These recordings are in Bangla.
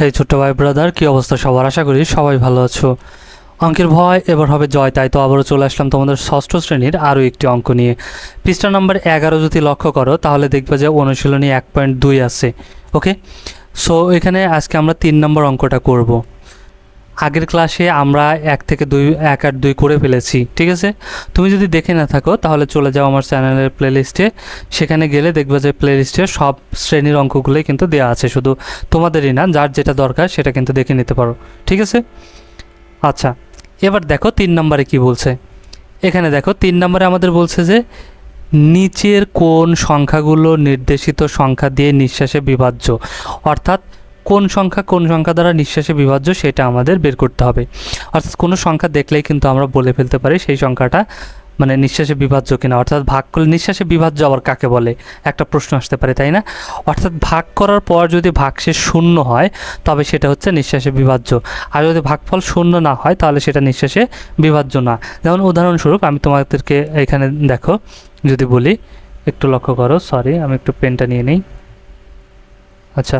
হে ছোট্ট ভাই ব্রাদার কি অবস্থা সবার? আশা করি সবাই ভালো আছো। অঙ্কের ভয় এবার হবে জয়, তাই তো আবারও চলে আসলাম তোমাদের ষষ্ঠ শ্রেণির আরও একটি অঙ্ক নিয়ে। পৃষ্ঠা নাম্বার এগারো যদি লক্ষ্য করো, তাহলে দেখবে যে অনুশীলনী এক পয়েন্ট দুই আছে ওকে সো এখানে আজকে আমরা তিন নম্বর অঙ্কটা করব। আগের ক্লাসে আমরা এক থেকে দুই, এক আর দুই করে ফেলেছি, ঠিক আছে? তুমি যদি দেখে না থাকো, তাহলে চলে যাও আমার চ্যানেলের প্লেলিস্টে সেখানে গেলে দেখবে যে প্লেলিস্টে সব শ্রেণির অঙ্কগুলোই কিন্তু দেওয়া আছে, শুধু তোমাদেরই না, যার যেটা দরকার সেটা কিন্তু দেখে নিতে পারো, ঠিক আছে? আচ্ছা এবার দেখো তিন নম্বরে কি বলছে। এখানে দেখো তিন নম্বরে আমাদের বলছে যে, নিচের কোন সংখ্যাগুলো নির্দেশিত সংখ্যা দিয়ে নিঃশ্বাসে বিভাজ্য? অর্থাৎ কোন সংখ্যা কোন সংখ্যা দ্বারা নিঃশ্বাসে বিভাজ্য সেটা আমাদের বের করতে হবে। অর্থাৎ কোনো সংখ্যা দেখলেই কিন্তু আমরা বলে ফেলতে পারি সেই সংখ্যাটা মানে নিঃশ্বাসে বিভাজ্য কিনা। অর্থাৎ ভাগ করলে নিঃশ্বাসে বিভাজ্য আবার কাকে বলে? একটা প্রশ্ন আসতে পারে, তাই না? অর্থাৎ ভাগ করার পর যদি ভাগশেষ শূন্য হয়, তবে সেটা হচ্ছে নিঃশ্বাসে বিভাজ্য। আর যদি ভাগফল শূন্য না হয়, তাহলে সেটা নিঃশ্বাসে বিভাজ্য না। যেমন উদাহরণস্বরূপ আমি তোমাদেরকে এখানে দেখো, যদি বলি, একটু লক্ষ্য করো সরি আমি একটু পেনটা নিয়ে নিই। আচ্ছা।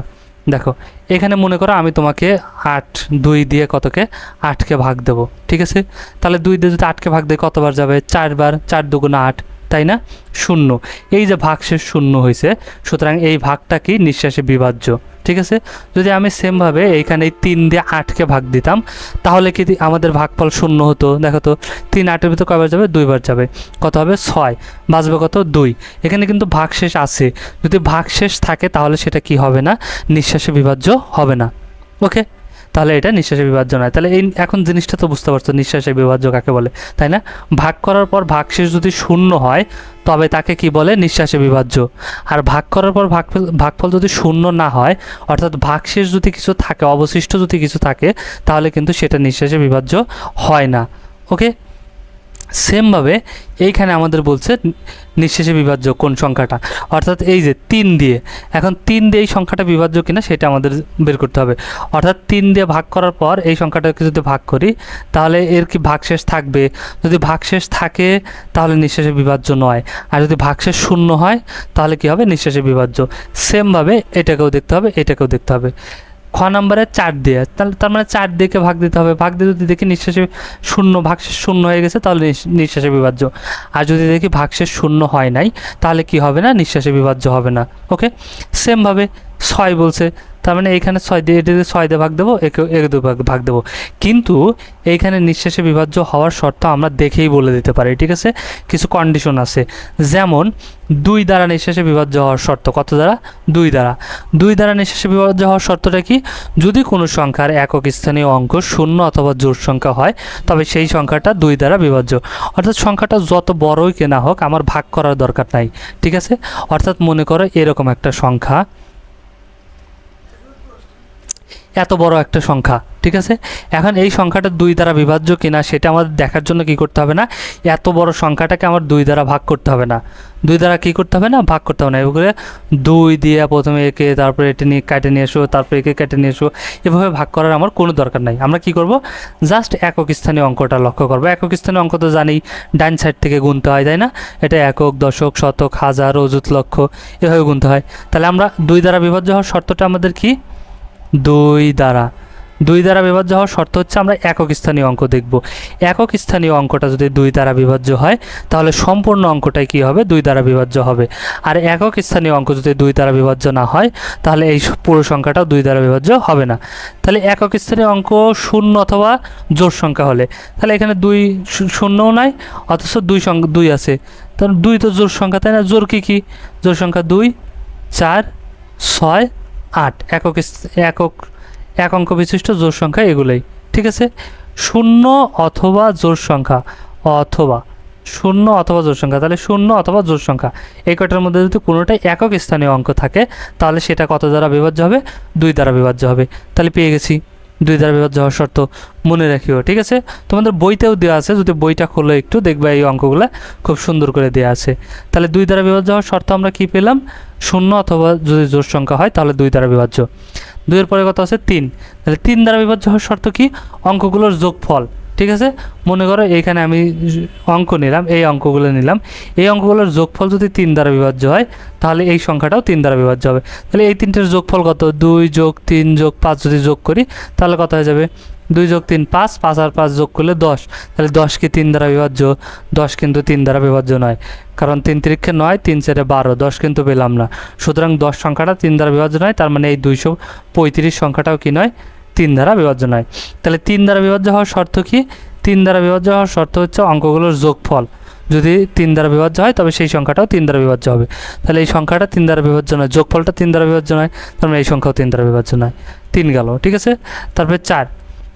দেখো, এখানে মনে করো আমি তোমাকে আট, দুই দিয়ে কতকে? আটকে ভাগ দেব, ঠিক আছে? তাহলে দুই দিয়ে যদি আটকে ভাগ দেয় কতবার যাবে? চারবার, চার দুগুণা আট, তাই না? শূন্য। এই যে ভাগ ভাগশেষ শূন্য হয়েছে সুতরাং এই ভাগটা কি? নিঃশ্বাসে বিভাজ্য। ঠিক আছে? যদি আমি সেমভাবে এইখানে এই তিন দিয়ে আটকে ভাগ দিতাম, তাহলে কি আমাদের ভাগফল শূন্য হতো? দেখো তো, তিন আটের ভিতরে কয়বার যাবে? দুইবার যাবে। কত হবে? ছয়। বাঁচবে কত? দুই। এখানে কিন্তু ভাগশেষ আছে। যদি ভাগশেষ থাকে, তাহলে সেটা কি হবে না? নিঃশ্বাসে বিভাজ্য হবে না। ওকে তাহলে এটা নিঃশ্বাসে বিভাজ্য নয়। তাহলে এই এখন জিনিসটা তো বুঝতে পারছ নিঃশ্বাসে বিভাজ্য কাকে বলে, তাই না? ভাগ করার পর ভাগশেষ যদি শূন্য হয়, তবে তাকে কি বলে? নিঃশ্বাসে বিভাজ্য। আর ভাগ করার পর ভাগফল ভাগফল যদি শূন্য না হয়, অর্থাৎ ভাগশেষ যদি কিছু থাকে, অবশিষ্ট যদি কিছু থাকে, তাহলে কিন্তু সেটা নিঃশ্বাসে বিভাজ্য হয় না। ওকে সেমভাবে এইখানে আমাদের বলছে নিঃশেষে বিভাজ্য কোন সংখ্যাটা? অর্থাৎ এই যে তিন দিয়ে, এখন তিন দিয়ে এই সংখ্যাটা বিভাজ্য কিনা সেটা আমাদের বের করতে হবে। অর্থাৎ তিন দিয়ে ভাগ করার পর এই সংখ্যাটাকে যদি ভাগ করি, তাহলে এর কি ভাগশেষ থাকবে? যদি ভাগশেষ থাকে, তাহলে নিঃশেষে বিভাজ্য নয়। আর যদি ভাগশেষ শূন্য হয়, তাহলে কি হবে? নিঃশেষে বিভাজ্য। সেমভাবে এটাকেও দেখতে হবে, এটাকেও দেখতে হবে। খ নম্বরে চার দিয়ে। তাহলে তার মানে চার দিকে ভাগ দিতে হবে। ভাগ দিয়ে যদি দেখি নিঃশ্বাসে শূন্য, ভাগশেষ শূন্য হয়ে গেছে, তাহলে নিঃশ্বাসে বিভাজ্য। আর যদি দেখি ভাগশেষ শূন্য হয় নাই, তাহলে কি হবে না? নিঃশ্বাসে বিভাজ্য হবে না। ওকে সেমভাবে ছয় বলছে। তার মানে এইখানে ছয় দিয়ে এটাতে ছয় দিয়ে ভাগ দেবো, একে একে দু ভাগ ভাগ দেবো। কিন্তু এইখানে নিঃশ্বাসে বিভাজ্য হওয়ার শর্ত আমরা দেখেই বলে দিতে পারি, ঠিক আছে? কিছু কন্ডিশন আছে। যেমন, দুই দ্বারা নিঃশ্বাসে বিভাজ্য হওয়ার শর্ত, কত দ্বারা? দুই দ্বারা। দুই দ্বারা নিঃশ্বাসে বিভাজ্য হওয়ার শর্তটা কি? যদি কোনো সংখ্যার একক স্থানীয় অঙ্ক শূন্য অথবা জোড় সংখ্যা হয়, তবে সেই সংখ্যাটা দুই দ্বারা বিভাজ্য। অর্থাৎ সংখ্যাটা যত বড়ই কেনা হোক, আমার ভাগ করার দরকার নাই, ঠিক আছে? অর্থাৎ মনে করো এরকম একটা সংখ্যা এত বড় একটা সংখ্যা, ঠিক আছে? এখন এই সংখ্যাটা দুই দ্বারা বিভাজ্য কিনা সেটা আমাদের দেখার জন্য কি করতে হবে না? এত বড় সংখ্যাটাকে আমার দুই দ্বারা ভাগ করতে হবে না। দুই দ্বারা কি করতে হবে না? ভাগ করতে হবে না। এভাবে দুই দিয়ে প্রথমে একে, তারপরে এটি নিয়ে কেটে নিয়ে এসো, তারপরে একে কেটে নিয়ে এসো, এভাবে ভাগ করার আমার কোনো দরকার নাই। আমরা কি করব? জাস্ট একক স্থানীয় অঙ্কটা লক্ষ্য করব। একক স্থানীয় অঙ্ক তো জানি ডান সাইড থেকে গুনতে হয়, তাই না? এটা একক, দশক, শতক, হাজার, অযুত লক্ষ, এভাবে গুনতে হয়। তাহলে আমরা দুই দ্বারা বিভাজ্য হওয়ার শর্তটা আমাদের কি? দুই দ্বারা। দুই দ্বারা বিভাজ্য হওয়ার শর্ত হচ্ছে আমরা একক স্থানীয় অঙ্ক দেখব। একক স্থানীয় অঙ্কটা যদি দুই দ্বারা বিভাজ্য হয়, তাহলে সম্পূর্ণ অঙ্কটাই কী হবে? দুই দ্বারা বিভাজ্য হবে। আর একক স্থানীয় অঙ্ক যদি দুই দ্বারা বিভাজ্য না হয়, তাহলে এই পুরো সংখ্যাটাও দুই দ্বারা বিভাজ্য হবে না। তাহলে একক স্থানীয় অঙ্ক শূন্য অথবা জোড় সংখ্যা হলে, তাহলে এখানে দুই শূন্যও নাই, অথচ দুই সংখ্যা দুই আছে। তাহলে দুই তো জোড় সংখ্যা, তাই না? জোর কী কী? জোড় সংখ্যা দুই, চার, ছয় আট, একক একক, এক অঙ্ক বিশিষ্ট জোর সংখ্যা এগুলোই, ঠিক আছে? শূন্য অথবা জোর সংখ্যা অথবা, শূন্য অথবা জোর সংখ্যা, তাহলে শূন্য অথবা জোর সংখ্যা, এই কয়টার মধ্যে যদি কোনোটাই একক স্থানীয় অঙ্ক থাকে, তাহলে সেটা কত দ্বারা বিভাজ্য হবে? দুই দ্বারা বিভাজ্য হবে, তাহলে পেয়ে গেছি। দুই দ্বারা বিভাজ্য হওয়ার শর্ত মনে রাখিও, ঠিক আছে? তোমাদের বইতেও দেওয়া আছে, যদি বইটা খোলো একটু, দেখবে এই অঙ্কগুলো খুব সুন্দর করে দেওয়া আছে। তাহলে দুই দ্বারা বিভাজ্য হওয়ার শর্ত আমরা কি পেলাম? শূন্য অথবা যদি জোর সংখ্যা হয়, তাহলে দুই দ্বারা বিভাজ্য। দুইয়ের পরে কথা আছে? তিন। তাহলে তিন দ্বারা বিভাজ্য হওয়ার শর্ত কি? অঙ্কগুলোর যোগফল। ঠিক আছে? মনে করো এইখানে আমি অঙ্ক নিলাম, এই অঙ্কগুলো নিলাম। এই অঙ্কগুলোর যোগফল যদি তিন দ্বারা বিভাজ্য হয়, তাহলে এই সংখ্যাটাও তিন দ্বারা বিভাজ্য হবে। তাহলে এই তিনটের যোগফল কত? দুই যোগ তিন যোগ পাঁচ যদি যোগ করি, তাহলে কত হয়ে যাবে? দুই যোগ তিন পাঁচ পাঁচ আর পাঁচ যোগ করলে দশ। তাহলে দশ কি তিন দ্বারা বিভাজ্য? দশ কিন্তু তিন দ্বারা বিভাজ্য নয়। কারণ তিন তিরিক্ষে নয়, তিন চারে বারো। দশ কিন্তু পেলাম না। সুতরাং দশ সংখ্যাটা তিন দ্বারা বিভাজ্য নয়, তার মানে এই দুইশো পঁয়ত্রিশ সংখ্যাটাও কি নয়? তিন দ্বারা বিভাজ্য নয় তাহলে তিন দ্বারা বিভাজ্য হওয়ার শর্ত কি তিন দ্বারা বিভাজ্য হওয়ার শর্ত হচ্ছে অঙ্কগুলোর যোগফল যদি তিন দ্বারা বিভাজ্য হয় তবে সেই সংখ্যাটাও তিন দ্বারা বিভাজ্য হবে তাহলে এই সংখ্যাটা তিন দ্বারা বিভাজ্য নয় যোগফলটা তিন দ্বারা বিভাজ্য নয় তার মানে এই সংখ্যাও তিন দ্বারা বিভাজ্য নয় তিন গেল ঠিক আছে তারপরে চার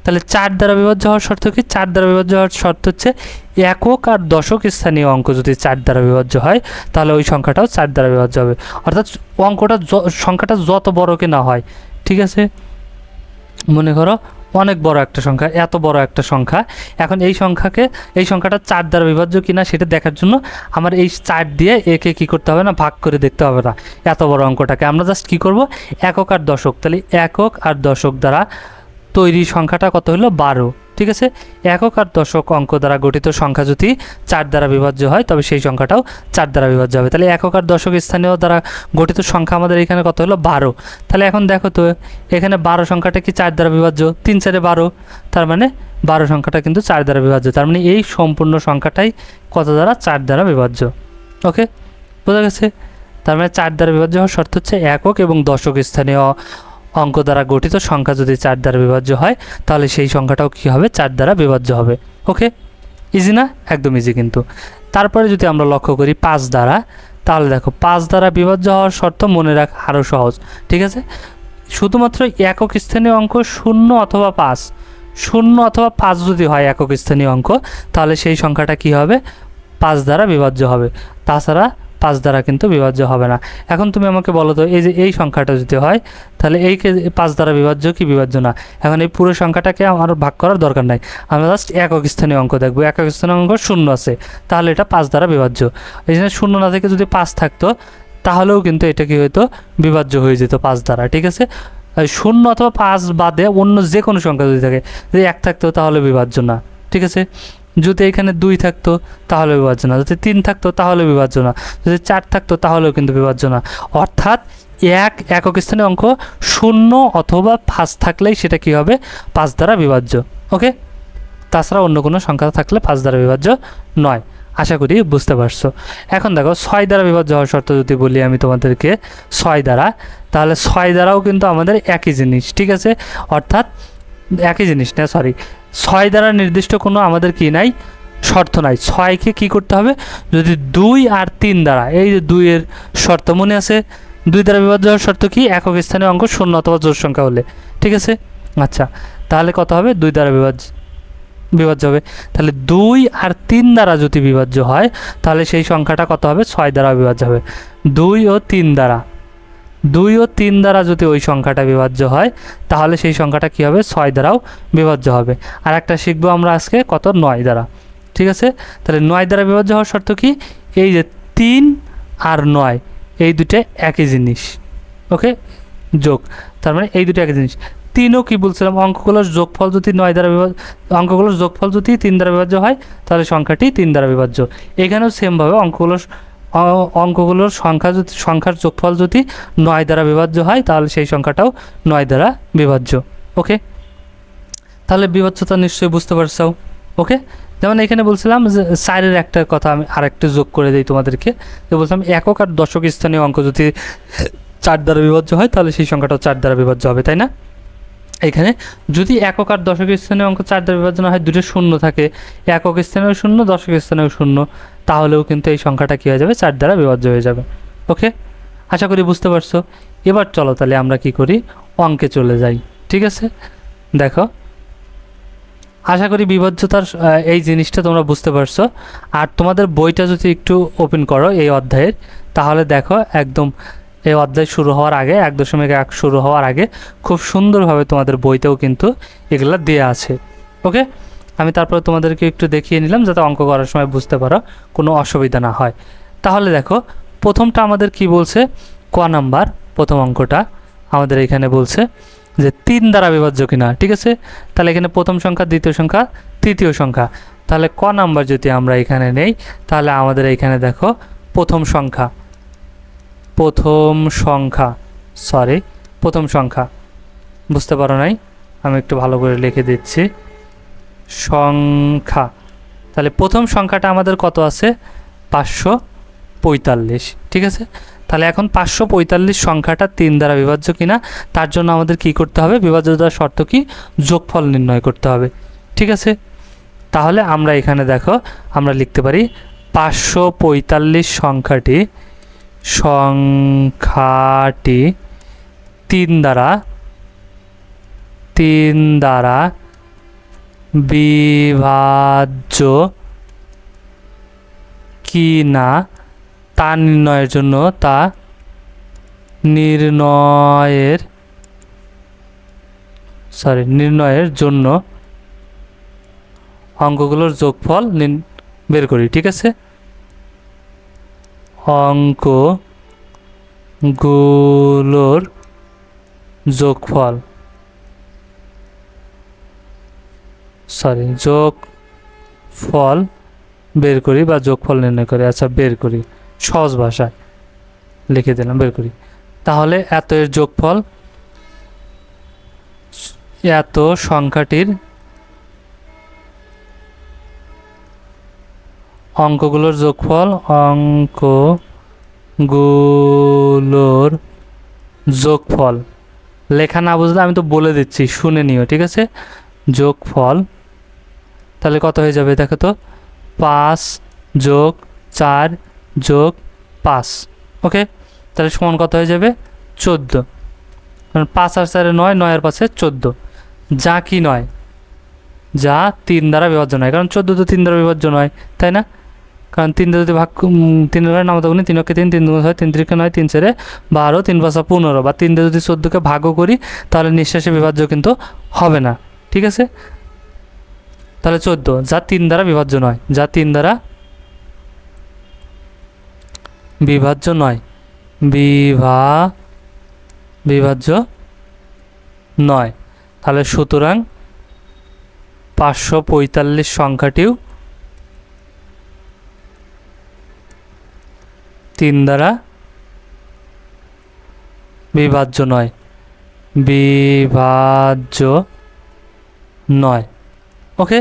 তাহলে চার দ্বারা বিভাজ্য হওয়ার শর্ত কি চার দ্বারা বিভাজ্য হওয়ার শর্ত হচ্ছে একক আর দশক স্থানীয় অঙ্ক যদি চার দ্বারা বিভাজ্য হয় তাহলে ওই সংখ্যাটাও চার দ্বারা বিভাজ্য হবে অর্থাৎ অঙ্কটা সংখ্যাটা যত বড়কে না হয় ঠিক আছে মনে করো, অনেক বড় একটা সংখ্যা, এত বড় একটা সংখ্যা। এখন এই সংখ্যাকে, এই সংখ্যাটা চার দ্বারা বিভাজ্য কিনা সেটা দেখার জন্য আমার এই চার দিয়ে একে কি করতে হবে না, ভাগ করে দেখতে হবে না, এত বড় অঙ্কটাকে। আমরা জাস্ট কি করব? একক আর দশক। তাহলে একক আর দশক দ্বারা তৈরি সংখ্যাটা কত হলো? বারো। ঠিক আছে? একক আর দশক অঙ্ক দ্বারা গঠিত সংখ্যা যদি চার দ্বারা বিভাজ্য হয়, তবে সেই সংখ্যাটাও চার দ্বারা বিভাজ্য হবে। তাহলে একক আর দশক স্থানীয় দ্বারা গঠিত সংখ্যা আমাদের এখানে কত হলো? বারো। তাহলে এখন দেখো তো, এখানে বারো সংখ্যাটা কি চার দ্বারা বিভাজ্য? তিন চারে বারো। তার মানে বারো সংখ্যাটা কিন্তু চার দ্বারা বিভাজ্য। তার মানে এই সম্পূর্ণ সংখ্যাটাই কত দ্বারা? চার দ্বারা বিভাজ্য। ওকে? বোঝা গেছে? তার মানে চার দ্বারা বিভাজ্য হওয়ার শর্ত হচ্ছে একক এবং দশক স্থানীয় অঙ্ক দ্বারা গঠিত সংখ্যা যদি চার দ্বারা বিভাজ্য হয়, তাহলে সেই সংখ্যাটাও কী হবে? চার দ্বারা বিভাজ্য হবে। ওকে? ইজি না? একদম ইজি কিন্তু। তারপরে যদি আমরা লক্ষ্য করি পাঁচ দ্বারা, তাহলে দেখো পাঁচ দ্বারা বিভাজ্য হওয়ার শর্ত মনে রাখ আরও সহজ। ঠিক আছে? শুধুমাত্র একক স্থানীয় অঙ্ক শূন্য অথবা পাঁচ। শূন্য অথবা পাঁচ যদি হয় একক স্থানীয় অঙ্ক, তাহলে সেই সংখ্যাটা কি হবে? পাঁচ দ্বারা বিভাজ্য হবে। তাছাড়া পাঁচ দ্বারা কিন্তু বিভাজ্য হবে না। এখন তুমি আমাকে বলো তো, এই যে এই সংখ্যাটা যদি হয়, তাহলে এই পাঁচ দ্বারা বিভাজ্য কি বিভাজ্য না? এখন এই পুরো সংখ্যাটাকে আমার ভাগ করার দরকার নাই। আমরা জাস্ট একক স্থানীয় অঙ্ক দেখব। একক স্থানীয় অঙ্ক শূন্য আছে। তাহলে এটা পাঁচ দ্বারা বিভাজ্য। এই জন্য শূন্য না থেকে যদি পাঁচ থাকতো, তাহলেও কিন্তু এটা কি হতো বিভাজ্য হয়ে যেত পাঁচ দ্বারা, ঠিক আছে? শূন্য অথবা পাঁচ বাদে অন্য যে কোনো সংখ্যা যদি থাকে, যদি এক থাকতো তাহলে বিভাজ্য না, ঠিক আছে? যদি এখানে দুই থাকতো, তাহলে বিভাজ্য না। যদি তিন থাকতো, তাহলে বিভাজ্য না। যদি চার থাকতো, তাহলেও কিন্তু বিভাজ্য না। অর্থাৎ এক একক স্থানে অঙ্ক শূন্য অথবা পাঁচ থাকলেই সেটা কি হবে? পাঁচ দ্বারা বিভাজ্য। ওকে? তাছাড়া অন্য কোনো সংখ্যা থাকলে পাঁচ দ্বারা বিভাজ্য নয়। আশা করি বুঝতে পারছ। এখন দেখো, ছয় দ্বারা বিভাজ্য হওয়ার শর্ত যদি বলি আমি তোমাদেরকে, ছয় দ্বারা, তাহলে ছয় দ্বারাও কিন্তু আমাদের একই জিনিস, ঠিক আছে? অর্থাৎ একই জিনিস না সরি ছয় দ্বারা নির্দিষ্ট কোনো আমাদের কি নাই? শর্ত নাই। ছয়কে কি করতে হবে? যদি দুই আর তিন দ্বারা, এই যে দুইয়ের শর্ত মনে আছে, দুই দ্বারা বিভাজ্য হওয়ার শর্ত কি? একক স্থানীয় অঙ্ক শূন্য অথবা জোর সংখ্যা হলে। ঠিক আছে? আচ্ছা তাহলে কত হবে? দুই দ্বারা বিভাজ্য বিভাজ্য হবে। তাহলে দুই আর তিন দ্বারা যদি বিভাজ্য হয়, তাহলে সেই সংখ্যাটা কত হবে? ছয় দ্বারা বিভাজ্য হবে। দুই ও তিন দ্বারা। দুই ও তিন দ্বারা যদি ওই সংখ্যাটা বিভাজ্য হয়, তাহলে সেই সংখ্যাটা কী হবে? ছয় দ্বারাও বিভাজ্য হবে। আর একটা শিখব আমরা আজকে কত? নয় দ্বারা। ঠিক আছে? তাহলে নয় দ্বারা বিভাজ্য হওয়ার শর্ত কি? এই যে তিন আর নয়, এই দুটো একই জিনিস। ওকে? যোগ। তার মানে এই দুটো একই জিনিস। তিনও কি বলছিলাম? অঙ্কগুলোর যোগফল যদি নয় দ্বারা বিভাজ্য, অঙ্কগুলোর যোগফল যদি তিন দ্বারা বিভাজ্য হয়, তাহলে সংখ্যাটি তিন দ্বারা বিভাজ্য। এখানেও সেমভাবে অঙ্কগুলোর অঙ্কগুলোর সংখ্যা যদি, সংখ্যার যোগফল যদি নয় দ্বারা বিভাজ্য হয়, তাহলে সেই সংখ্যাটাও নয় দ্বারা বিভাজ্য, ওকে? তাহলে বিভাজ্যতা নিশ্চয়ই বুঝতে পারছ, ওকে? যেমন এখানে বলছিলাম যে চারের একটা কথা আমি আরেকটু যোগ করে দিই তোমাদেরকে, যে বলছিলাম একক আর দশক স্থানীয় অঙ্ক যদি চার দ্বারা বিভাজ্য হয়, তাহলে সেই সংখ্যাটাও চার দ্বারা বিভাজ্য হবে, তাই না? এখানে যদি একক আর দশক স্থানীয় অঙ্ক চার দ্বারা বিভাজ্য না হয়, দুটো শূন্য থাকে। একক স্থানেও শূন্য, দশক স্থানেও শূন্য। তাহলেও কিন্তু এই সংখ্যাটা কী হয়ে যাবে? চার দ্বারা বিভাজ্য হয়ে যাবে। ওকে? আশা করি বুঝতে পারছ। এবার চলো তাহলে আমরা কি করি? অঙ্কে চলে যাই। ঠিক আছে? দেখো। আশা করি বিভাজ্যতার এই জিনিসটা তোমরা বুঝতে পারছ। আর তোমাদের বইটা যদি একটু ওপেন করো এই অধ্যায়ের, তাহলে দেখো একদম এই অধ্যায় শুরু হওয়ার আগে, এক দশমিক এক শুরু হওয়ার আগে খুব সুন্দরভাবে তোমাদের বইতেও কিন্তু এগুলো দেওয়া আছে। ওকে? আমি তারপরে তোমাদেরকে একটু দেখিয়ে নিলাম যাতে অঙ্ক করার সময় বুঝতে পারো, কোনো অসুবিধা না হয়। তাহলে দেখো, প্রথমটা আমাদের কি বলছে? ক নাম্বার, প্রথম অঙ্কটা আমাদের এখানে বলছে যে তিন দ্বারা বিভাজ্য কিনা, ঠিক আছে? তাহলে এখানে প্রথম সংখ্যা, দ্বিতীয় সংখ্যা, তৃতীয় সংখ্যা। তাহলে ক নাম্বার যদি আমরা এখানে নেই, তাহলে আমাদের এখানে দেখো প্রথম সংখ্যা। প্রথম সংখ্যা সরি প্রথম সংখ্যা। বুঝতে পারো নাই? আমি একটু ভালো করে লিখে দিচ্ছি। সংখ্যা। তাহলে প্রথম সংখ্যাটা আমাদের কত আছে? পাঁচশো পঁয়তাল্লিশ। ঠিক আছে? তাহলে এখন পাঁচশো পঁয়তাল্লিশ সংখ্যাটা তিন দ্বারা বিভাজ্য কিনা, তার জন্য আমাদের কি করতে হবে? বিভাজ্যতার শর্ত কি? যোগফল নির্ণয় করতে হবে। ঠিক আছে? তাহলে আমরা এখানে দেখো, আমরা লিখতে পারি পাঁচশো পঁয়তাল্লিশ সংখ্যাটি সংখ্যাটি তিন দ্বারা তিন দ্বারা বিভাজ্য কি না তা নির্ণয়ের জন্য তা নির্ণয়ের সরি নির্ণয়ের জন্য অঙ্কগুলোর যোগফল বের করি, ঠিক আছে? অঙ্কগুলোর যোগফল। সরি যোগ ফল বের করি বা যোগফল নির্ণয় করি। আচ্ছা বের করি। সহজ ভাষায় লিখে দিলাম, বের করি। তাহলে এত এর যোগফল, এত সংখ্যাটির অঙ্কগুলোর যোগফল অঙ্কগুলোর যোগফল। লেখা না বুঝলে আমি তো বলে দিচ্ছি, শুনে নিও, ঠিক আছে? যোগফল, তাহলে কত হয়ে যাবে দেখো তো? পাঁচ যোগ চার যোগ পাঁচ, ওকে? তাহলে সমান কত হয়ে যাবে? চোদ্দ। কারণ পাঁচ আর চারে নয় নয় আর পাঁচে চোদ্দ। যা কি নয়, যা তিন দ্বারা বিভাজ্য নয়, কারণ চোদ্দ তো তিন দ্বারা বিভাজ্য নয়, তাই না? কারণ তিন যদি ভাগ তিন দ্বারা নামতা গুণি তিন অক্ষে তিন তিন দুগুণ হয় তিন ত্রিকে নয়, তিন চারে বারো, তিন পাঁচা পনেরো। বা তিন দিয়ে যদি চোদ্দোকে ভাগও করি, তাহলে নিঃশ্বাসে বিভাজ্য কিন্তু হবে না। ঠিক আছে? তাহলে চোদ্দ, যা তিন দ্বারা বিভাজ্য নয়, যা তিন দ্বারা বিভাজ্য নয়, বিভা, বিভাজ্য নয়। তাহলে সুতরাং পাঁচশো পঁয়তাল্লিশ সংখ্যাটিও তিন দ্বারা বিভাজ্য নয়। বিভাজ্য নয়। ওকে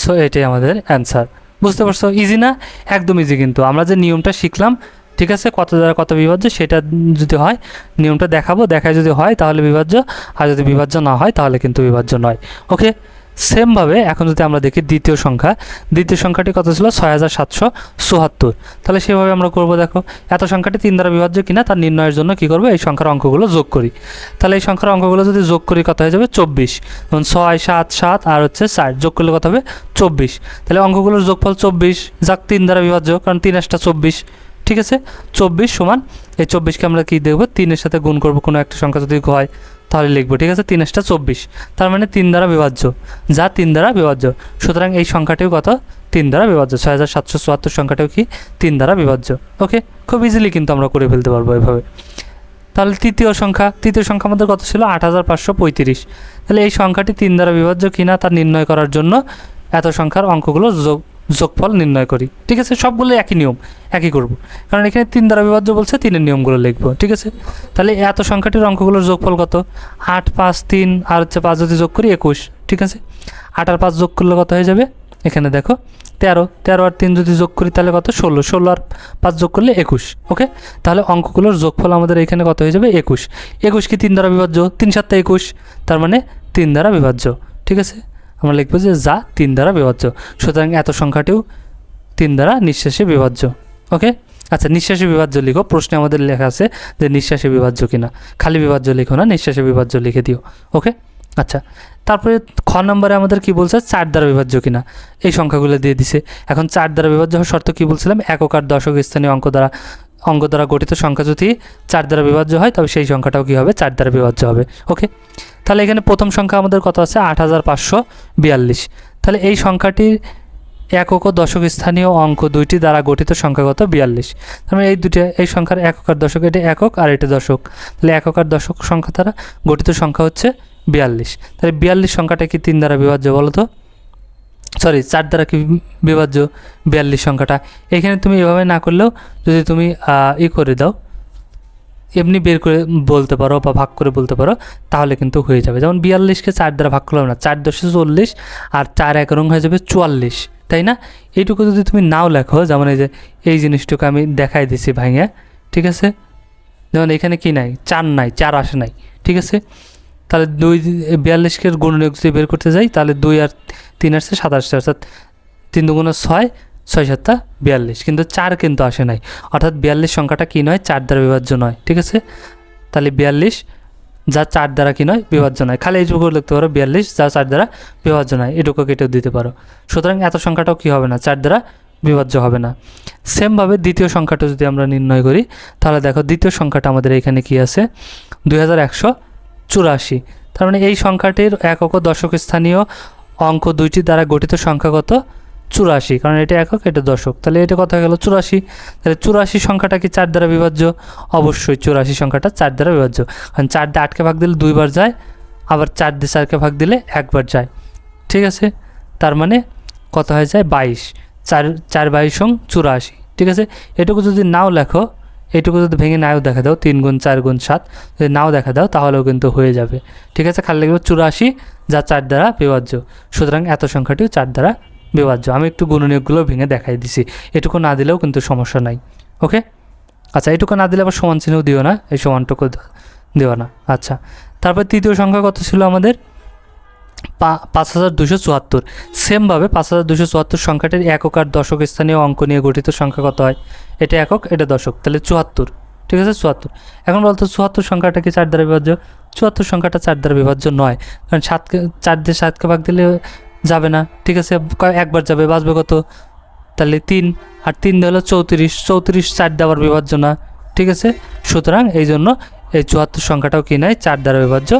সো এটাই আমাদের অ্যান্সার বুঝতে পারছ? ইজি না? একদম ইজি কিন্তু। আমরা যে নিয়মটা শিখলাম, ঠিক আছে? কত দ্বারা কত বিভাজ্য, সেটা যদি হয়, নিয়মটা দেখাবো। দেখায় যদি হয়, তাহলে বিভাজ্য। আর যদি বিভাজ্য না হয়, তাহলে কিন্তু বিভাজ্য নয়। ওকে সেমভাবে এখন যদি আমরা দেখি দ্বিতীয় সংখ্যা, দ্বিতীয় সংখ্যাটি কত ছিল? ছয় হাজার সাতশো চুয়াত্তর। তাহলে সেভাবে আমরা করব, দেখো, এত সংখ্যাটি তিন দ্বারা বিভাজ্য কিনা তার নির্ণয়ের জন্য কি করব? এই সংখ্যার অঙ্কগুলো যোগ করি। তাহলে এই সংখ্যার অঙ্কগুলো যদি যোগ করি, কত হয়ে যাবে? চব্বিশ। যেমন ছয় সাত সাত আর হচ্ছে চার। যোগ করলে কত হবে? চব্বিশ। তাহলে অঙ্কগুলোর যোগফল চব্বিশ, যাক, তিন দ্বারা বিভাজ্য, কারণ তিন একটা চব্বিশ। ঠিক আছে? চব্বিশ সমান, এই চব্বিশকে আমরা কি দেখব? তিনের সাথে গুণ করব, কোনো একটা সংখ্যা যদি হয়, তাহলে লিখব, ঠিক আছে? তিন একটা চব্বিশ। তার মানে তিন দ্বারা বিভাজ্য। যা তিন দ্বারা বিভাজ্য। সুতরাং এই সংখ্যাটিও কত? তিন দ্বারা বিভাজ্য। ছয় হাজার সাতশো চুয়াত্তর সংখ্যাটাও কি? তিন দ্বারা বিভাজ্য। ওকে? খুব ইজিলি কিন্তু আমরা করে ফেলতে পারব এভাবে। তাহলে তৃতীয় সংখ্যা তৃতীয় সংখ্যা আমাদের কত ছিল? আট হাজার পাঁচশো পঁয়ত্রিশ। তাহলে এই সংখ্যাটি তিন দ্বারা বিভাজ্য কিনা তা নির্ণয় করার জন্য এত সংখ্যার অঙ্কগুলো যোগ যোগফল নির্ণয় করি। ঠিক আছে? সবগুলো একই নিয়ম, একই করব। কারণ এখানে তিন দ্বারা বিভাজ্য বলছে, তিনের নিয়মগুলো লিখব। ঠিক আছে? তাহলে এত সংখ্যাটির অঙ্কগুলোর যোগফল কত? আট, পাঁচ, তিন, আর হচ্ছে পাঁচ যদি যোগ করি, একুশ। ঠিক আছে? আট আর পাঁচ যোগ করলে কত হয়ে যাবে? এখানে দেখো, তেরো। তেরো আর তিন যদি যোগ করি, তাহলে কত? ষোলো। ষোলো আর পাঁচ যোগ করলে একুশ। ওকে? তাহলে অঙ্কগুলোর যোগফল আমাদের এখানে কত হয়ে যাবে? একুশ। একুশ কি তিন দ্বারা বিভাজ্য? তিন সাতটা একুশ। তার মানে তিন দ্বারা বিভাজ্য। ঠিক আছে? আমরা লিখব যে যা তিন দ্বারা বিভাজ্য সুতরাং এত সংখ্যাটিও তিন দ্বারা নিঃশ্বাসে বিভাজ্য ওকে? আচ্ছা নিঃশ্বাসে বিভাজ্য লিখো। প্রশ্নে আমাদের লেখা আছে যে নিঃশ্বাসে বিভাজ্য কিনা। খালি বিভাজ্য লিখো না নিঃশ্বাসে বিভাজ্য লিখে দিও। ওকে? আচ্ছা তারপরে খ নম্বরে আমাদের কি বলছে? চার দ্বারা বিভাজ্য কিনা। এই সংখ্যাগুলো দিয়ে দিছে। এখন চার দ্বারা বিভাজ্য হওয়ার শর্ত কি বলছিলাম? একক আর দশক স্থানীয় অঙ্ক দ্বারা অঙ্ক দ্বারা গঠিত সংখ্যা যদি চার দ্বারা বিভাজ্য হয়, তবে সেই সংখ্যাটাও কী হবে? চার দ্বারা বিভাজ্য হবে। ওকে তাহলে এখানে প্রথম সংখ্যা আমাদের কত আছে? আট হাজার পাঁচশো বিয়াল্লিশ। তাহলে এই সংখ্যাটির একক ও দশক স্থানীয় অঙ্ক দুইটি দ্বারা গঠিত সংখ্যাগত বিয়াল্লিশ। তার মানে এই দুটি এই সংখ্যার একক আর দশক, এটি একক আর এটা দশক। তাহলে একক আর দশক সংখ্যা দ্বারা গঠিত সংখ্যা হচ্ছে বিয়াল্লিশ। তাহলে বিয়াল্লিশ সংখ্যাটা কি তিন দ্বারা বিভাজ্য বলো তো সরি, চার দ্বারা কি বিভাজ্য? বিয়াল্লিশ সংখ্যাটা। এখানে তুমি এভাবে না করলেও যদি তুমি ই করে দাও, এমনি বের করে বলতে পারো বা ভাগ করে বলতে পারো, তাহলে কিন্তু হয়ে যাবে। যেমন বিয়াল্লিশকে চার দ্বারা ভাগ করলাম না, চার দশে চল্লিশ আর চার এক রং হয়ে যাবে চুয়াল্লিশ, তাই না? এইটুকু যদি তুমি নাও লেখো, যেমন এই যে, এই জিনিসটুকু আমি দেখাই দিছি ভাইয়া, ঠিক আছে? যেমন এখানে কি নাই? চার নাই, চার আসে নাই, ঠিক আছে? তাহলে দুই বিয়াল্লিশকে গুণনীয়ক যদি বের করতে যাই, তাহলে দুই আর তিন আসছে সাতাশ অর্থাৎ তিন দুগুণ ছয় ছয় সাতটা বিয়াল্লিশ। কিন্তু চার কিন্তু আসে নাই। অর্থাৎ বিয়াল্লিশ সংখ্যাটা কী নয়? চার দ্বারা বিভাজ্য নয়, ঠিক আছে? তাহলে বিয়াল্লিশ যা চার দ্বারা কি নয়? বিভাজ্য নয়। খালি এইটুকু লিখতে পারো, বিয়াল্লিশ যা চার দ্বারা বিভাজ্য নয়। এটুকু কেটেও দিতে পারো। সুতরাং এত সংখ্যাটাও কী হবে না? চার দ্বারা বিভাজ্য হবে না। সেমভাবে দ্বিতীয় সংখ্যাটা যদি আমরা নির্ণয় করি, তাহলে দেখো দ্বিতীয় সংখ্যাটা আমাদের এখানে কি আছে? দুই হাজার একশো চুরাশি। তার মানে এই সংখ্যাটির একক দশক স্থানীয় অঙ্ক দুইটি দ্বারা গঠিত সংখ্যাগত চুরাশি। কারণ এটা একক, এটা দশক। তাহলে এটা কথা গেল চুরাশি। তাহলে চুরাশি সংখ্যাটা কি চার দ্বারা বিভাজ্য? অবশ্যই চুরাশি সংখ্যাটা চার দ্বারা বিভাজ্য। কারণ চার দিয়ে আটকে ভাগ দিলে দুইবার যায়, আবার চার দিয়ে চারকে ভাগ দিলে একবার যায়। ঠিক আছে? তার মানে কত হয়ে যায় বাইশ। চার চার বাইশ সং চুরাশি। ঠিক আছে? এটুকু যদি নাও লেখো এটুকু যদি ভেঙে নাও দেখা দাও, তিন গুণ চার গুণ সাত, যদি নাও দেখা দাও তাহলেও কিন্তু হয়ে যাবে। ঠিক আছে, খালি লিখবে চুরাশি যা চার দ্বারা বিভাজ্য। সুতরাং এত সংখ্যাটিও চার দ্বারা বিভাজ্য। আমি একটু গুণনীয়কগুলো ভেঙে দেখাই দিছি। এটুকু না দিলেও কিন্তু সমস্যা নাই। ওকে? আচ্ছা এটুকু না দিলে আবার সমান চিহ্ন দিও না। এই সমানটুকু দিও না। আচ্ছা তারপর তৃতীয় সংখ্যা কত ছিল আমাদের? পাঁচ হাজার দুশো চুয়াত্তর। সেমভাবে পাঁচ হাজার দুশো চুয়াত্তর সংখ্যাটির একক আর দশক স্থানীয় অঙ্ক নিয়ে গঠিত সংখ্যা কত হয়? এটা একক, এটা দশক। তাহলে চুয়াত্তর। ঠিক আছে, চুয়াত্তর। এখন বলতো চুয়াত্তর সংখ্যাটা কি চার দ্বারা বিভাজ্য? চুয়াত্তর সংখ্যাটা চার দ্বারা বিভাজ্য নয়। কারণ সাতকে, চার দিয়ে সাতকে ভাগ দিলে যাবে না। ঠিক আছে একবার যাবে, বাঁচবে কত? তাহলে তিন। আর তিন দিয়ে হলো চৌত্রিশ। চৌত্রিশ চার দেওয়ার বিভাজ্য না। ঠিক আছে, সুতরাং এই জন্য এই চুয়াত্তর সংখ্যাটাও কি নয়? চার দ্বারা বিভাজ্য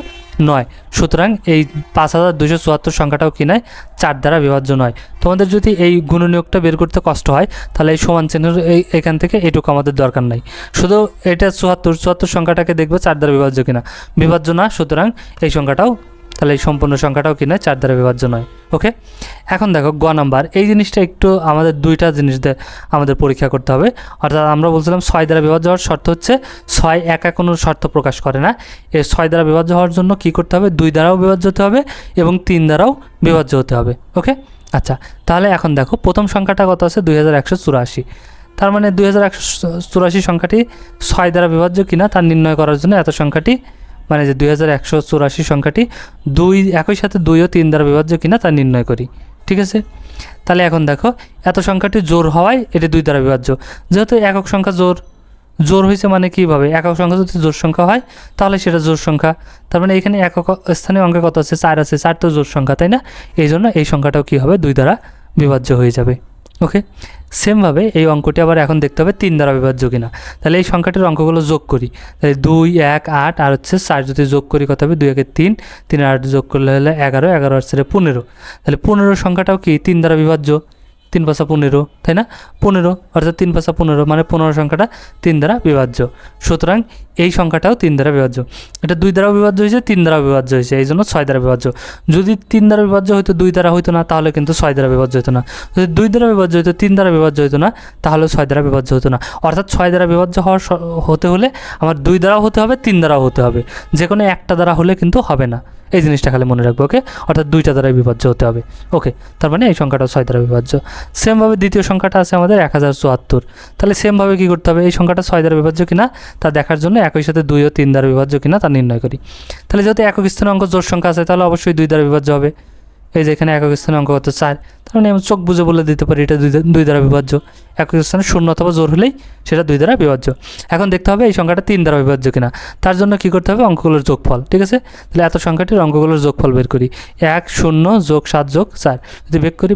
নয়। সুতরাং এই পাঁচ হাজার দুশো চুয়াত্তর সংখ্যাটাও কি নয়? চার দ্বারা বিভাজ্য নয়। তোমাদের যদি এই গুণনীয়কটা বের করতে কষ্ট হয়, তাহলে এই সমান চিহ্নের এই এখান থেকে এটুকু আমাদের দরকার নাই। শুধু এটা চুয়াত্তর চুয়াত্তর সংখ্যাটাকে দেখবে চার দ্বারা বিভাজ্য কিনা। বিভাজ্য না, সুতরাং এই সংখ্যাটাও তাহলে এই সম্পূর্ণ সংখ্যাটাও কি নয়? চার দ্বারা বিভাজ্য নয়। ওকে? এখন দেখো, গ নাম্বার। এই জিনিসটা একটু আমাদের দুইটা জিনিস আমাদের পরীক্ষা করতে হবে। অর্থাৎ আমরা বলছিলাম ছয় দ্বারা বিভাজ্য হওয়ার শর্ত হচ্ছে ছয় একা কোনো শর্ত প্রকাশ করে না। এই ছয় দ্বারা বিভাজ্য হওয়ার জন্য কি করতে হবে? দুই দ্বারাও বিভাজ্য হতে হবে এবং তিন দ্বারাও বিভাজ্য হতে হবে। ওকে? আচ্ছা তাহলে এখন দেখো, প্রথম সংখ্যাটা কত আছে? দুই হাজার একশো চুরাশি। তার মানে দুই হাজার একশো চুরাশি সংখ্যাটি ছয় দ্বারা বিভাজ্য কিনা তা নির্ণয় করার জন্য এত সংখ্যাটি মানে যে দুই হাজার একশো চুরাশি সংখ্যাটি দুই, একই সাথে দুই ও তিন দ্বারা বিভাজ্য কিনা তা নির্ণয় করি, ঠিক আছে? তাহলে এখন দেখো, এত সংখ্যাটি জোর হওয়ায় এটি দুই দ্বারা বিভাজ্য। যেহেতু একক সংখ্যা জোর জোর হয়েছে মানে কীভাবে একক সংখ্যা যদি জোর সংখ্যা হয়, তাহলে সেটা জোর সংখ্যা। তার মানে এখানে একক স্থানীয় অঙ্কে কত আছে? চার আছে, চার তো জোর সংখ্যা, তাই না? এই জন্য এই সংখ্যাটাও কী হবে? দুই দ্বারা বিভাজ্য হয়ে যাবে। ওকে সেমভাবে এই অঙ্কটি আবার এখন দেখতে হবে তিন দ্বারা বিভাজ্য কিনা। তাহলে এই সংখ্যাটির অঙ্কগুলো যোগ করি। তাহলে দুই, এক, আট, আর হচ্ছে চার যদি যোগ করি কত হবে? দুই, একে তিন। তিন আট যোগ করলে হলে এগারো এগারো আর ছেড়ে পনেরো। তাহলে পনেরো সংখ্যাটাও কি? তিন দ্বারা বিভাজ্য। তিন পাশা পনেরো, তাই না? পনেরো, অর্থাৎ তিন পাশা পনেরো মানে পনেরো সংখ্যাটা তিন দ্বারা বিভাজ্য। সুতরাং এই সংখ্যাটাও তিন দ্বারা বিভাজ্য। এটা দুই দ্বারাও বিভাজ্য হয়েছে, তিন দ্বারা বিভাজ্য হয়েছে, এই জন্য ছয় দ্বারা বিভাজ্য। যদি তিন দ্বারা বিভাজ্য হতো দুই দ্বারা হতো না, তাহলে কিন্তু ছয় দ্বারা বিভাজ্য হতো না। যদি দুই দ্বারা বিভাজ্য হতো তিন দ্বারা বিভাজ্য হতো না তাহলে ছয় দ্বারা বিভাজ্য হতো না। অর্থাৎ ছয় দ্বারা বিভাজ্য হওয়ার হতে হলে আমার দুই দ্বারাও হতে হবে, তিন দ্বারাও হতে হবে। যে কোনো একটা দ্বারা হলে কিন্তু হবে না। এই জিনিসটা খালি মনে রাখব ওকে অর্থাৎ দুইটা দ্বারা বিভাজ্য হতে হবে ওকে তার মানে এই সংখ্যাটা ছয় দ্বারা বিভাজ্য। সেমভাবে দ্বিতীয় সংখ্যাটা আছে আমাদের এক হাজার চুয়াত্তর। তাহলে সেমভাবে কী করতে হবে? এই সংখ্যাটা ছয় দ্বারা বিভাজ্য কিনা? তা দেখার জন্য একই সাথে দুই ও তিন দ্বারা বিভাজ্য কিনা তা নির্ণয় করি। তাহলে যেহেতু একক স্থানে অঙ্ক জোর সংখ্যা আছে, তাহলে অবশ্যই দুই দ্বারা বিভাজ্য হবে। এই যে এখানে একক স্থানে অঙ্ক কত চার তার মানে আমি চোখ বুঝে বলে দিতে পারি এটা দুই দুই দ্বারা বিভাজ্য। একক স্থানে শূন্য অথবা জোর হলেই সেটা দুই দ্বারা বিভাজ্য। এখন দেখতে হবে এই সংখ্যাটা তিন দ্বারা বিভাজ্য কিনা। তার জন্য কি করতে হবে? অঙ্কগুলোর যোগফল, ঠিক আছে? তাহলে এত সংখ্যাটির অঙ্কগুলোর যোগফল বের করি। এক, শূন্য, যোগ সাত, যোগ চার। যদি বের করি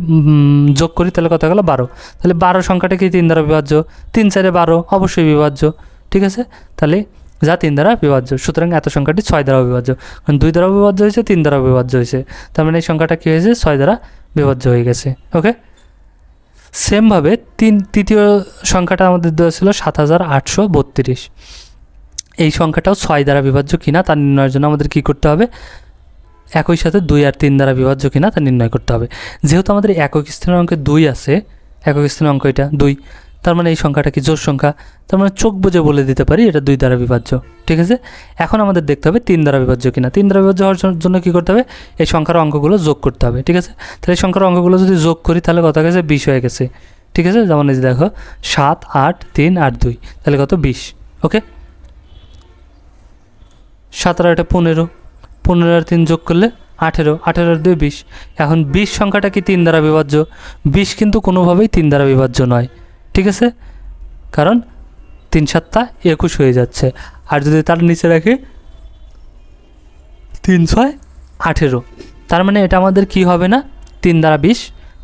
যোগ করি, তাহলে কত গেলো? বারো। তাহলে বারো সংখ্যাটা কি তিন দ্বারা বিভাজ্য? তিন চারে বারো, অবশ্যই বিভাজ্য, ঠিক আছে? তাহলে যা তিন দ্বারা বিভাজ্য। সুতরাং এত সংখ্যাটি ছয় দ্বারা বিভাজ্য। কারণ দুই দ্বারা বিভাজ্য হয়েছে, তিন দ্বারা বিভাজ্য হয়েছে। তার মানে এই সংখ্যাটা কী হয়েছে? ছয় দ্বারা বিভাজ্য হয়ে গেছে। ওকে সেমভাবে তিন, তৃতীয় সংখ্যাটা আমাদের দেওয়া ছিল সাত হাজার আটশো বত্রিশ। এই সংখ্যাটাও ছয় দ্বারা বিভাজ্য কিনা তা নির্ণয়ের জন্য আমাদের কী করতে হবে? একই সাথে দুই আর তিন দ্বারা বিভাজ্য কিনা তা নির্ণয় করতে হবে। যেহেতু আমাদের একক স্থানের অঙ্কে দুই আছে, একক স্থানের অঙ্ক এটা, দুই। তার মানে এই সংখ্যাটা কি জোর সংখ্যা? তার মানে চোখ বুঝে বলে দিতে পারি, এটা দুই দ্বারা বিভাজ্য, ঠিক আছে? এখন আমাদের দেখতে হবে তিন দ্বারা বিভাজ্য কিনা। তিন দ্বারা বিভাজ্য হওয়ার জন্য কী করতে হবে? এই সংখ্যার অঙ্কগুলো যোগ করতে হবে, ঠিক আছে? তাহলে এই সংখ্যার অঙ্কগুলো যদি যোগ করি, তাহলে কত গেছে? বিশ হয়ে গেছে, ঠিক আছে? যেমন এই দেখো, সাত, আট, তিন, আট, দুই, তাহলে কত? বিশ, ওকে? সাত আর আটে পনেরো পনেরো আর তিন যোগ করলে আঠেরো আঠেরো আর দুই, বিশ। এখন বিশ সংখ্যাটা কি তিন দ্বারা বিভাজ্য? বিশ কিন্তু কোনোভাবেই তিন দ্বারা বিভাজ্য নয়। ঠিক আছে? কারণ তিন সাতটা একুশ হয়ে যাচ্ছে। আর যদি তার নিচে রাখি, তিন ছয় আঠেরো। তার মানে এটা আমাদের কি হবে না? তিন দ্বারা বিশ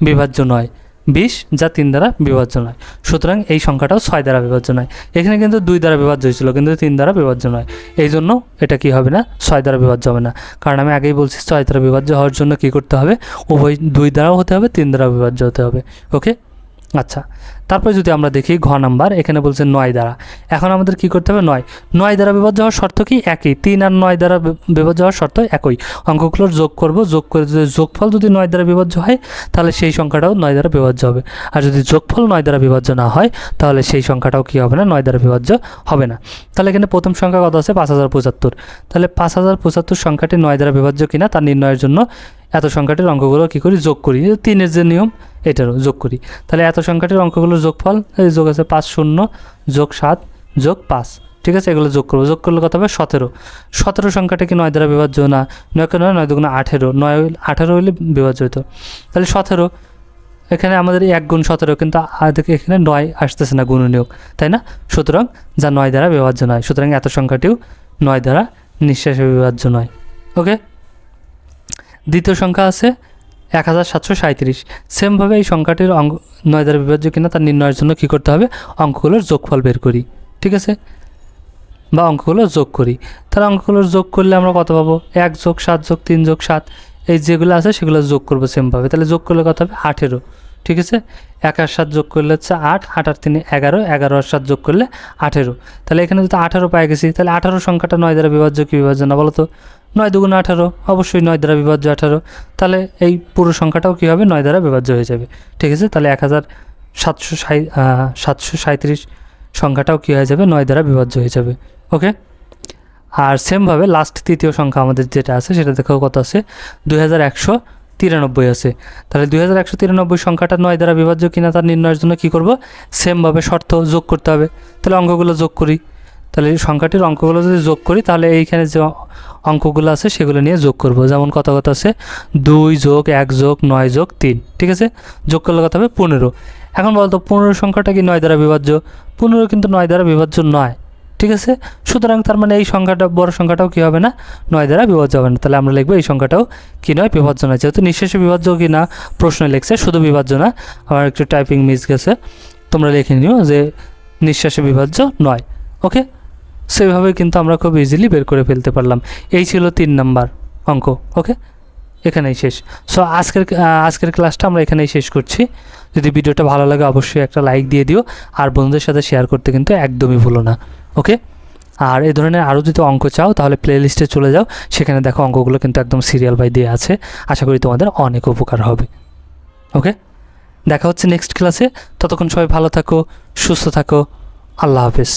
বিভাজ্য নয়। বিশ যা তিন দ্বারা বিভাজ্য নয়। সুতরাং এই সংখ্যাটাও ছয় দ্বারা বিভাজ্য নয়। এখানে কিন্তু দুই দ্বারা বিভাজ্য হয়েছিল, কিন্তু তিন দ্বারা বিভাজ্য নয়। এই জন্য এটা কি হবে না? ছয় দ্বারা বিভাজ্য হবে না। কারণ আমি আগেই বলছি, ছয় দ্বারা বিভাজ্য হওয়ার জন্য কি করতে হবে? উভয় দুই দ্বারাও হতে হবে, তিন দ্বারা বিভাজ্য হতে হবে। ওকে আচ্ছা তারপরে যদি আমরা দেখি ঘ নাম্বার, এখানে বলছে নয় দ্বারা। এখন আমাদের কি করতে হবে? নয়। নয় দ্বারা বিভাজ্য হওয়ার শর্ত কি? একই। তিন আর নয় দ্বারা বিভাজ্য হওয়ার শর্ত একই। অঙ্কগুলোর যোগ করব। যোগ করে যদি যোগফল যদি নয় দ্বারা বিভাজ্য হয়, তাহলে সেই সংখ্যাটাও নয় দ্বারা বিভাজ্য হবে। আর যদি যোগফল নয় দ্বারা বিভাজ্য না হয়, তাহলে সেই সংখ্যাটাও কী হবে না? নয় দ্বারা বিভাজ্য হবে না। তাহলে এখানে প্রথম সংখ্যা কত আছে? পাঁচ হাজার পঁচাত্তর। তাহলে পাঁচ হাজার পঁচাত্তর সংখ্যাটি নয় দ্বারা বিভাজ্য কিনা, তা নির্ণয়ের জন্য এত সংখ্যাটির অঙ্কগুলো কী করি? যোগ করি। তিনের যে নিয়ম, এটারও যোগ করি। তাহলে এত সংখ্যাটির অঙ্কগুলোর যোগফল, এই যোগ আছে পাঁচ শূন্য, যোগ সাত, যোগ পাঁচ। ঠিক আছে? এগুলো যোগ করব। যোগ করলে কত হবে? সতেরো। সতেরো সংখ্যাটা কি নয় দ্বারা বিভাজ্য না? নয়কে নয়? নয় দুগুণ আঠেরো। নয় আঠেরো হইলে বিভাজ্য হতো তাহলে সতেরো। এখানে আমাদের এক গুণ সতেরো, কিন্তু এখানে নয় আসতেছে না গুণনীয়ক। তাই না? সুতরাং যা নয় দ্বারা বিভাজ্য নয়। সুতরাং এত সংখ্যাটিও নয় দ্বারা নিঃশ্বাসে বিভাজ্য নয়। ওকে? দ্বিতীয় সংখ্যা আছে এক হাজার সাতশো সাঁত্রিশ সেমভাবে এই সংখ্যাটির অঙ্ক নয় দ্বারা বিভাজ্য কিনা তার নির্ণয়ের জন্য কী করতে হবে? অঙ্কগুলোর যোগফল বের করি। ঠিক আছে? বা অঙ্কগুলো যোগ করি। তাহলে অঙ্কগুলোর যোগ করলে আমরা কত পাবো? এক যোগ সাত যোগ তিন যোগ সাত। এই যেগুলো আছে সেগুলো যোগ করব সেমভাবে তাহলে যোগ করলে কত হবে? আঠেরো। ঠিক আছে? এক আর সাত যোগ করলে হচ্ছে আট। আট আর তিনে এগারো। এগারো আর সাত যোগ করলে আঠেরো। তাহলে এখানে যদি আঠারো পাই গেছি, তাহলে আঠারো সংখ্যাটা নয় দ্বারা বিভাজ্য কি বিভাজ্য না বলো তো? নয় দুগুণ আঠারো, অবশ্যই নয় দ্বারা বিভাজ্য আঠারো। তাহলে এই পুরো সংখ্যাটাও কী হবে? নয় দ্বারা বিভাজ্য হয়ে যাবে। ঠিক আছে? তাহলে এক হাজার সাতশো সাই সাতশো সাঁত্রিশ সংখ্যাটাও কী হয়ে যাবে? নয় দ্বারা বিভাজ্য হয়ে যাবে। ওকে? আর সেমভাবে লাস্ট তৃতীয় সংখ্যা আমাদের যেটা আছে, সেটা দেখো কত আছে? দুই হাজার একশো তিরানব্বই আছে। তাহলে দুই হাজার একশো তিরানব্বই সংখ্যাটা নয় দ্বারা বিভাজ্য কিনা তার নির্ণয়ের জন্য কী করব? সেমভাবে শর্ত যোগ করতে হবে। তাহলে অঙ্কগুলো যোগ করি। তাহলে সংখ্যাটির অঙ্কগুলো যদি যোগ করি, তাহলে এইখানে যে অঙ্কগুলো আছে, সেগুলো নিয়ে যোগ করব। যেমন কত কত আছে? দুই যোগ এক যোগ নয় যোগ তিন, ঠিক আছে? যোগ করলে কত হবে? পনেরো। এখন বলতো পনেরো সংখ্যাটা কি নয় দ্বারা বিভাজ্য? পনেরো কিন্তু নয় দ্বারা বিভাজ্য নয়, ঠিক আছে? সুতরাং তার মানে এই সংখ্যাটা, বড় সংখ্যাটাও কী হবে না? নয় দ্বারা বিভাজ্য হবে না। তাহলে আমরা লিখব এই সংখ্যাটাও কি নয়, বিভাজ্য নয়। যেহেতু নিঃশেষে বিভাজ্য কি না? প্রশ্ন লিখছে, শুধু বিভাজ্য না। আমার একটু টাইপিং মিস গেছে। তোমরা লিখে নিও যে নিঃশ্বাসে বিভাজ্য নয় ওকে সেভাবে কিন্তু আমরা খুব ইজিলি বের করে ফেলতে পারলাম। এই ছিল তিন নাম্বার অঙ্ক ওকে এখানেই শেষ। সো আজকের আজকের ক্লাসটা আমরা এখানেই শেষ করছি। যদি ভিডিওটা ভালো লাগে, অবশ্যই একটা লাইক দিয়ে দিও। আর বন্ধুদের সাথে শেয়ার করতে কিন্তু একদমই ভুলো না ওকে আর এই ধরনের আরও যদি অঙ্ক চাও, তাহলে প্লে লিস্টে চলে যাও। সেখানে দেখো অঙ্কগুলো কিন্তু একদম সিরিয়াল বাই দিয়ে আছে। আশা করি তোমাদের অনেক উপকার হবে ওকে দেখা হচ্ছে নেক্সট ক্লাসে ততক্ষণ সবাই ভালো থাকো, সুস্থ থাকো। আল্লাহ হাফেজ।